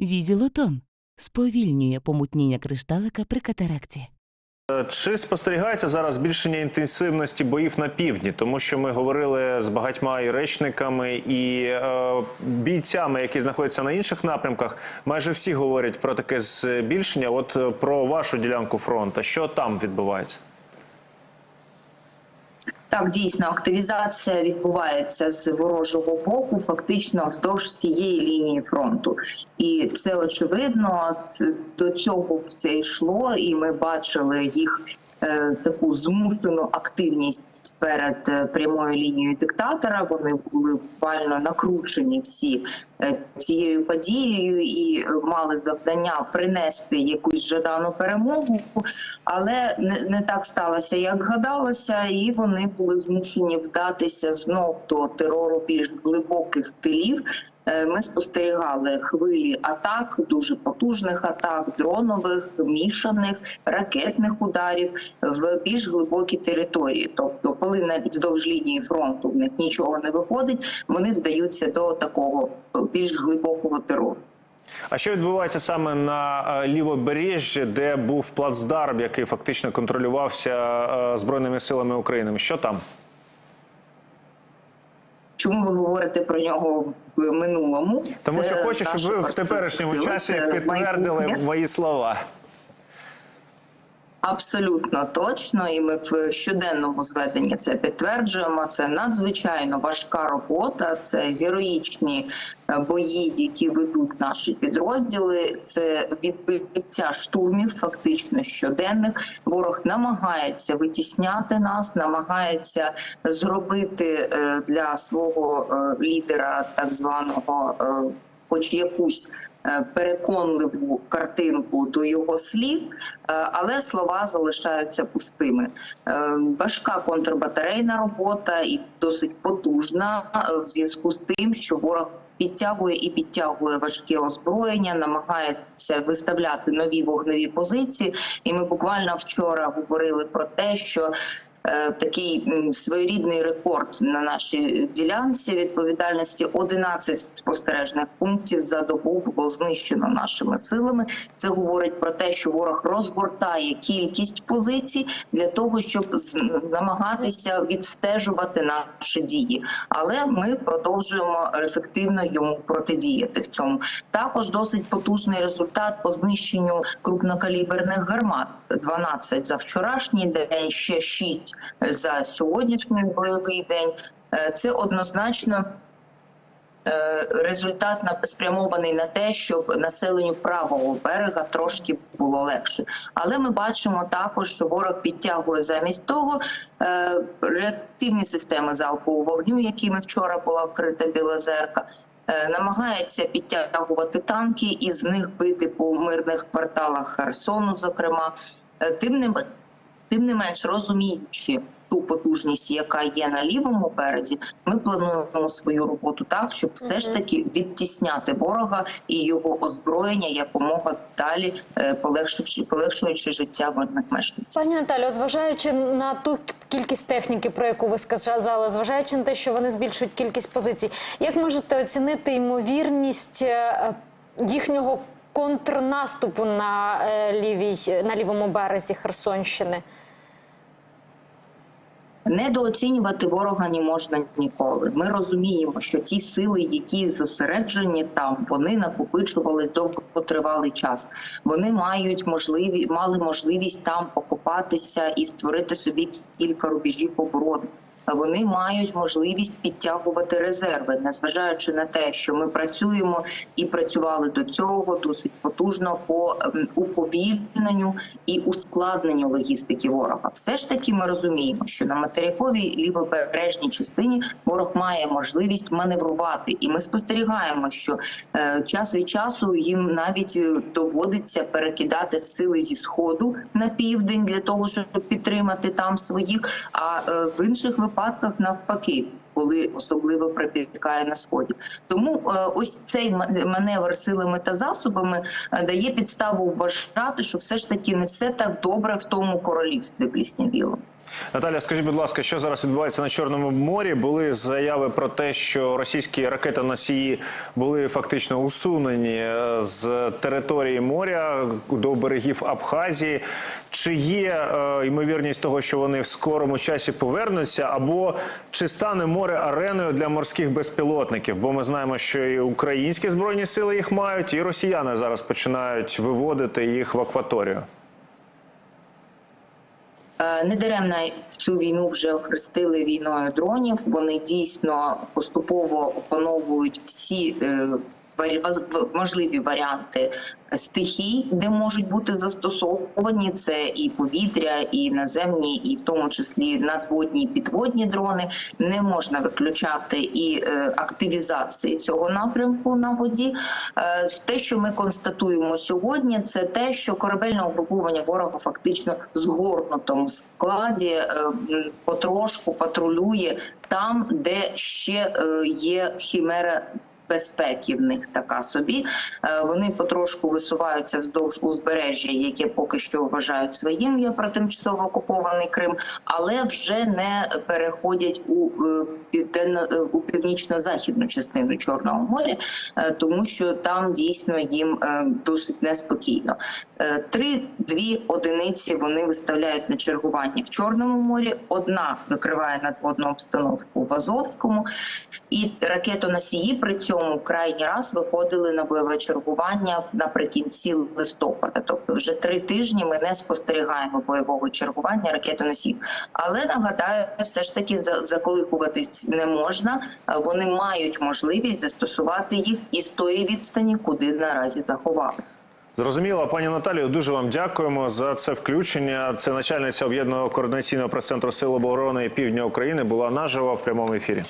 Візілотон сповільнює помутніння кришталика при катаракті. Чи спостерігається зараз збільшення інтенсивності боїв на півдні? Тому що ми говорили з багатьма і речниками, і е, бійцями, які знаходяться на інших напрямках. Майже всі говорять про таке збільшення. От е, про вашу ділянку фронту, що там відбувається? Так, дійсно, активізація відбувається з ворожого боку, фактично вздовж всієї лінії фронту, і це очевидно. До цього все йшло, і ми бачили їх. Е, Таку змушену активність перед е, прямою лінією диктатора. Вони були буквально накручені всі е, цією подією і мали завдання принести якусь жадану перемогу, але не так сталося, як гадалося, і вони були змушені вдатися знов до терору більш глибоких тилів. Е, Ми спостерігали хвилі атак, дуже потужних атак, дронових, мішаних, ракетних ударів в більш глибокі території. Тобто, коли навіть вздовж лінії фронту в них нічого не виходить, вони вдаються до такого е, більш глибокого терору. А що відбувається саме на е, лівобережжі, де був плацдарм, який фактично контролювався збройними силами України? Що там? Чому ви говорите про нього в минулому? Тому що Це хочу, щоб ви в теперішньому часі підтвердили мої слова. Абсолютно точно, і ми в щоденному зведенні це підтверджуємо. Це надзвичайно важка робота. Це героїчні е, бої, які ведуть наші підрозділи. Це відбиття штурмів, фактично щоденних. Ворог намагається витісняти нас, намагається зробити е, для свого е, лідера, так званого, хоч якусь переконливу картинку до його слів, е, але слова залишаються пустими. Е, Важка контрбатарейна робота і досить потужна е, в зв'язку з тим, що ворог. Підтягує і підтягує важке озброєння, намагається виставляти нові вогневі позиції. І ми буквально вчора говорили про те, що е, такий своєрідний рекорд на нашій ділянці відповідальності 11 спостережних пунктів за добу було знищено нашими силами. Це говорить про те, що ворог розгортає кількість позицій для того, щоб намагатися відстежувати наші дії. Але ми продовжуємо ефективно йому протидіяти в цьому. Також досить потужний результат по знищенню крупнокаліберних гармат. 12 за вчорашній день, ще 6 за сьогоднішній бойовий день. Е, Це однозначно е, результат спрямований на те, щоб населенню правого берега трошки було легше. Але ми бачимо також, що ворог підтягує замість того е, реактивні системи залпового вогню, якими вчора була вкрита Білозерка. Намагається підтягувати танки і з них бити по мирних кварталах Херсону, зокрема. Тим не Тим не менш, розуміючи ту потужність, яка є на лівому березі, ми плануємо свою роботу так, щоб все ж таки відтісняти ворога і його озброєння якомога далі, е, полегшуючи, полегшуючи життя мирних мешканців. Пані Наталю, зважаючи на ту кількість техніки, про яку ви сказали, зважаючи на те, що вони збільшують кількість позицій, як можете оцінити ймовірність е, їхнього контрнаступу на е, лівій на лівому березі Херсонщини? Недооцінювати ворога не можна ніколи. Ми розуміємо, що ті сили, які зосереджені там, вони накопичувались довготривалий час. Вони мають можливі мали можливість там окупатися і створити собі кілька рубежів оборони. Вони мають можливість підтягувати резерви, незважаючи на те, що ми працюємо і працювали до цього досить потужно по ем, уповільненню і ускладненню логістики ворога. Все ж таки, ми розуміємо, що на материковій лівобережній частині ворог має можливість маневрувати, і ми спостерігаємо, що е, час від часу їм навіть е, доводиться перекидати сили зі сходу на південь для того, щоб підтримати там своїх. А е, в інших випадках навпаки. Коли особливо припікає на сході, тому е, ось цей маневр силами та засобами е, дає підставу вважати, що все ж таки не все так добре в тому королівстві пліснявілому. Наталя, скажіть, будь ласка, що зараз відбувається на Чорному морі? Були заяви про те, що російські ракетоносії були фактично усунені е, з території моря до берегів Абхазії. Чи є е, ймовірність того, що вони в скорому часі повернуться, або чи стане море ареною для морських безпілотників? Бо ми знаємо, що і українські збройні сили їх мають, і росіяни зараз починають виводити їх в акваторію. Е, Недаремно цю війну вже охрестили війною дронів. Вони дійсно поступово опановують всі е, можливі варіанти стихій, де можуть бути застосовані. Це і повітря, і наземні, і в тому числі надводні і підводні дрони. Не можна виключати і е, активізації цього напрямку на воді. Е, Те, що ми констатуємо сьогодні, це те, що корабельне угруповання ворога фактично згорнутому складі е, потрошку патрулює там, де ще є хімера безпеки в них така собі. Е, Вони потрошку висуваються вздовж узбережжя, яке поки що вважають своїм є про тимчасово окупований Крим, але вже не переходять у е, південно е, у північно-західну частину Чорного моря, тому що там дійсно їм досить неспокійно. Три-дві одиниці вони виставляють на чергування в Чорному морі. Одна викриває надводну обстановку в Азовському, і ракетоносії при цьому крайній раз виходили на бойове чергування наприкінці листопада. Тобто, вже три тижні ми не спостерігаємо бойового чергування ракетоносів. Але нагадаю, все ж таки за- заколихуватись не можна. Вони мають можливість застосувати їх із тої відстані, куди наразі заховали. Зрозуміло, пані Наталію, дуже вам дякуємо за це включення. Це начальниця об'єднаного координаційного прес-центру Сил оборони Півдня України була наживо в прямому ефірі.